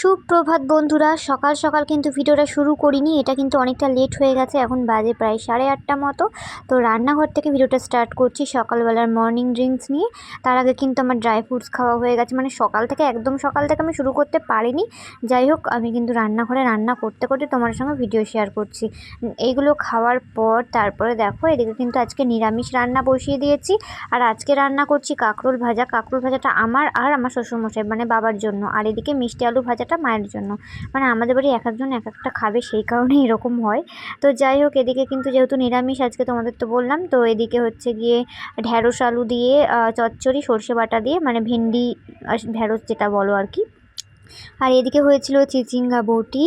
সুপ্রভাত বন্ধুরা, সকাল সকাল কিন্তু ভিডিওটা শুরু করিনি, এটা কিন্তু অনেকটা লেট হয়ে গেছে, এখন বাজে প্রায় সাড়ে আটটা মতো। তো রান্নাঘর থেকে ভিডিওটা স্টার্ট করছি সকালবেলার মর্নিং ড্রিঙ্কস নিয়ে। তার আগে কিন্তু আমার ড্রাই ফ্রুটস খাওয়া হয়ে গেছে মানে সকাল থেকে, একদম সকাল থেকে আমি শুরু করতে পারিনি। যাই হোক, আমি কিন্তু রান্নাঘরে রান্না করতে করতে তোমার সঙ্গে ভিডিও শেয়ার করছি। এইগুলো খাওয়ার পর তারপরে দেখো, এদিকে কিন্তু আজকে নিরামিষ রান্না বসিয়ে দিয়েছি। আর আজকে রান্না করছি কাঁকরোল ভাজা। কাঁকরোল ভাজাটা আমার আর আমার শ্বশুরমশাই মানে বাবার জন্য। আর এদিকে মিষ্টি আলু ভাজাটা মায়ের জন্য। মানে আমাদের বাড়ি এক একজন এক একটা খাবে সেই কারণে এরকম হয়। তো যাই হোক, এদিকে কিন্তু যেহেতু নিরামিষ আজকে তোমাদের তো বললাম, তো এদিকে হচ্ছে গিয়ে ঢ্যাঁড়স আলু দিয়ে চচ্চড়ি, সর্ষে বাটা দিয়ে মানে ভেন্ডি ঢ্যাঁড়স যেটা বলো আর কি। আর এদিকে হয়েছিল চিচিঙ্গা বটি,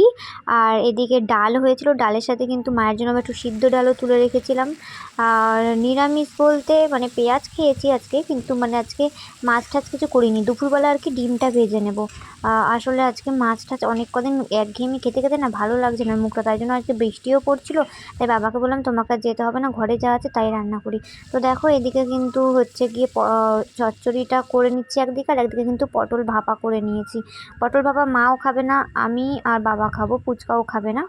আর এদিকে ডাল হয়েছিল। ডালের সাথে কিন্তু মায়ের জন্য একটু সিদ্ধ ডালও তুলে রেখেছিলাম। আর নিরামিষ বলতে মানে পেঁয়াজ খেয়েছি আজকে, কিন্তু মানে আজকে মাছ টাছ কিছু করিনি। দুপুরবেলা আর কি ডিমটা ভেজে নেব। আসলে আজকে মাছ টাছ অনেক কদিন একঘেয়েমি খেতে খেতে না ভালো লাগছে না মুখটা, তাই জন্য আজকে বৃষ্টিও পড়ছিল। তাই বাবাকে বললাম, তোমাকে যেতে হবে না, ঘরে যা আছে তাই রান্না করি। তো দেখো, এদিকে কিন্তু হচ্ছে গিয়ে চচ্চড়িটা করে নিচ্ছি একদিকে, আর একদিকে কিন্তু পটল ভাপা করে নিয়েছি। পটল ভাপা মাও খাবে না, আমি আর বাবা খাব, পুচকাও খাবে না।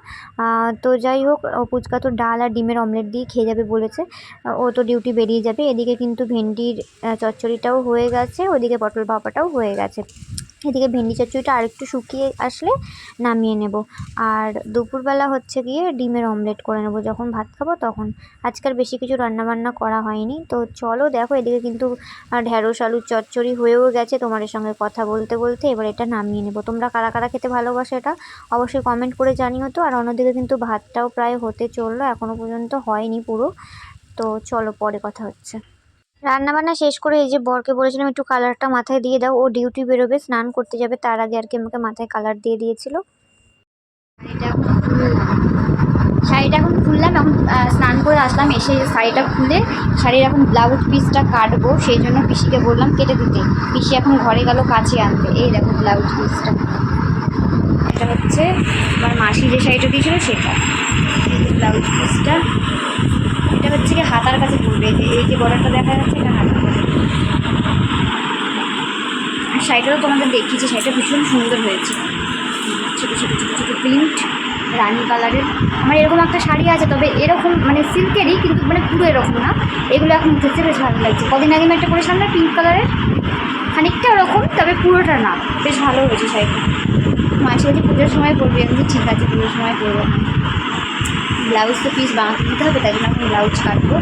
তো যাই হোক পুচকা তো ডাল আর ডিমের অমলেট দিয়ে খেয়ে যাবে বলেছে। ও তো ডিউটি বেরিয়ে যাবে, এদিকে কিন্তু ভেন্ডির চচ্চড়িটাও হয়ে গেছে, ওদিকে পটল ভাপাটাও হয়ে গেছে। এদিকে ভেন্ডি চচ্চড়িটা আরেকটু শুকিয়ে আসলে নামিয়ে নেব। আর দুপুরবেলা হচ্ছে গিয়ে ডিমের অমলেট করে নেব। যখন ভাত খাব তখন। আজকাল বেশি কিছু রান্নাবান্না করা হয়নি। তো চলো দেখো, এদিকে কিন্তু ঢ্যাঁড়স, আলুর চচ্চড়ি হয়েও গেছে। তোমাদের সঙ্গে কথা বলতে বলতে এবার এটা নামিয়ে নেব। তোমরা কারা কারা খেতে ভালোবাসো এটা অবশ্যই কমেন্ট করে জানিও তো। আর অন্যদিকে কিন্তু ভাতটাও প্রায় হতে চলল। এখনও পর্যন্ত হয়নি পুরো। তো চলো পরে কথা হচ্ছে। রান্নাবান্না শেষ করে এই যে বরকে বলেছিলাম একটু কালারটা মাথায় দিয়ে দাও, ও ডিউটি বেরোবে, স্নান করতে যাবে, তার আগে আর কি আমাকে মাথায় কালার দিয়ে দিয়েছিল। শাড়িটা এখন খুললাম। এখন স্নান করে আসলাম, এসে শাড়িটা খুলে শাড়ির এখন ব্লাউজ পিসটা কাটবো, সেই জন্য পিসিকে বললাম কেটে দিতে। পিসি এখন ঘরে গেল, কাছে আনতে এই দেখো ব্লাউজ পিসটা এটা হচ্ছে আমার মাসি যে শাড়িটা দিয়েছিল, সেটা। ব্লাউজ পিসটা এটা হচ্ছে কি হাতার কাছে পড়বে এই যে যে বর্ডারটা দেখা যাচ্ছে, এটা হাতার কাছে। আর শাড়িটাও তোমাদের দেখিয়েছি, শাড়িটা ভীষণ সুন্দর হয়েছে। ছোটো ছোটো ছোটো ছোটো প্রিন্ট রানি কালারের আমার এরকম একটা শাড়ি আছে, তবে এরকম মানে সিল্কেরই, কিন্তু মানে পুরো এরকম না। এগুলো এখন উঠেছে বেশ ভালো লাগছে। কদিন আগে আমি একটা পরেছিলাম না পিঙ্ক কালারের খানিকটা ওরকম, তবে পুরোটা না। বেশ ভালো হয়েছে শাড়িটা। মাসে যদি পুজোর সময় পরবি, আমি ঠিক আছে, পুজোর সময় পরবো। ব্লাউজ তো পিস বানাতে দিতে হবে তাই জন্য আমি ব্লাউজ কাটবো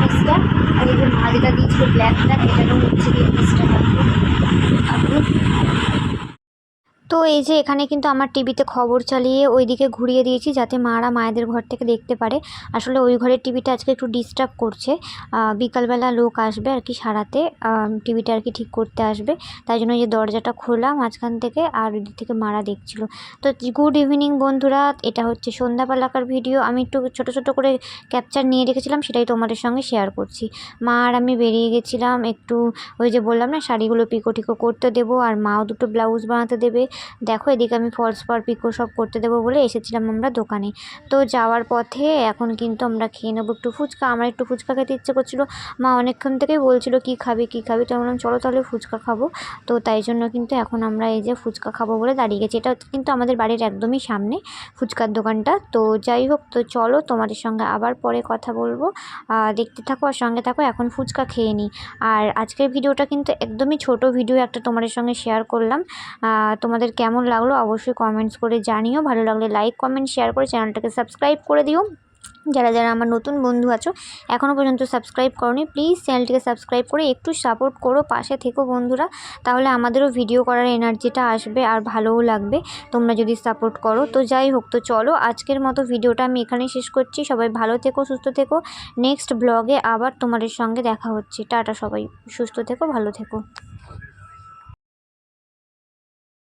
পিসটা আর এই যে মা যেটা দিয়েছিল ব্ল্যাকটা এটারও হচ্ছে গিয়ে পিসটা কাটবো কাটবো তো এই যে এখানে কিন্তু আমার টিভিতে খবর চালিয়ে ওইদিকে ঘুরিয়ে দিয়েছি যাতে মারা মায়েদের ঘর থেকে দেখতে পারে। আসলে ওই ঘরের টিভিটা আজকে একটু ডিস্টার্ব করছে। বিকালবেলা লোক আসবে আর কি সারাতে। টিভিটা আর কি ঠিক করতে আসবে। তাই জন্য যে দরজাটা খোলা মাঝখান থেকে আর ওই দিক থেকে মারা দেখছিল। তো গুড ইভিনিং বন্ধুরা, এটা হচ্ছে সন্ধ্যাবেলাকার ভিডিও আমি একটু ছোট ছোট করে ক্যাপচার নিয়ে রেখেছিলাম, সেটাই তোমাদের সঙ্গে শেয়ার করছি। মা আর আমি বেরিয়ে গেছিলাম, একটু ওই যে বললাম না, শাড়িগুলো পিকো টিকো করতে দেবো, আর মাও দুটো ব্লাউজ বানাতে দেবে। দেখো এদিকে আমি ফলস পার পিকো সব করতে দেবো বলে এসেছিলাম আমরা দোকানে। তো যাওয়ার পথে এখন কিন্তু আমরা খেয়ে নেব একটু ফুচকা। আমার একটু ফুচকা খেতে ইচ্ছে করছিল। মা অনেকক্ষণ থেকেই বলছিল কী খাবি কী খাবি? তো বললাম চলো তাহলে ফুচকা খাব। তো তাই জন্য কিন্তু এখন আমরা এই যে ফুচকা খাব বলে দাঁড়িয়ে গেছি। এটা কিন্তু আমাদের বাড়ির একদমই সামনে ফুচকার দোকানটা। তো যাই হোক তো চলো তোমাদের সঙ্গে আবার পরে কথা বলব। দেখতে থাকো আর সঙ্গে থাকো এখন ফুচকা খেয়ে নিই। আর আজকের ভিডিওটা কিন্তু একদমই ছোট ভিডিও একটা তোমাদের সঙ্গে শেয়ার করলাম। আহ, তোমাদের কেমন লাগল অবশ্যই কমেন্টস করে জানিও। ভালো লাগলে লাইক কমেন্ট শেয়ার করে চ্যানেলটাকে সাবস্ক্রাইব করে দিও। যারা যারা আমার নতুন বন্ধু আছো এখনও পর্যন্ত সাবস্ক্রাইব করনি প্লিজ চ্যানেলটিকে সাবস্ক্রাইব করে একটু সাপোর্ট করো পাশে থেকো বন্ধুরা। তাহলে আমাদেরও ভিডিও করার এনার্জিটা আসবে আর ভালোও লাগবে। তোমরা যদি সাপোর্ট করো, তো যাই হোক, তো চলো আজকের মতো ভিডিওটা আমি এখানেই শেষ করছি। সবাই ভালো থেকো, সুস্থ থেকো। নেক্সট ব্লগে আবার তোমাদের সঙ্গে দেখা হচ্ছে। টাটা সবাই, সুস্থ থেকো, ভালো থেকো।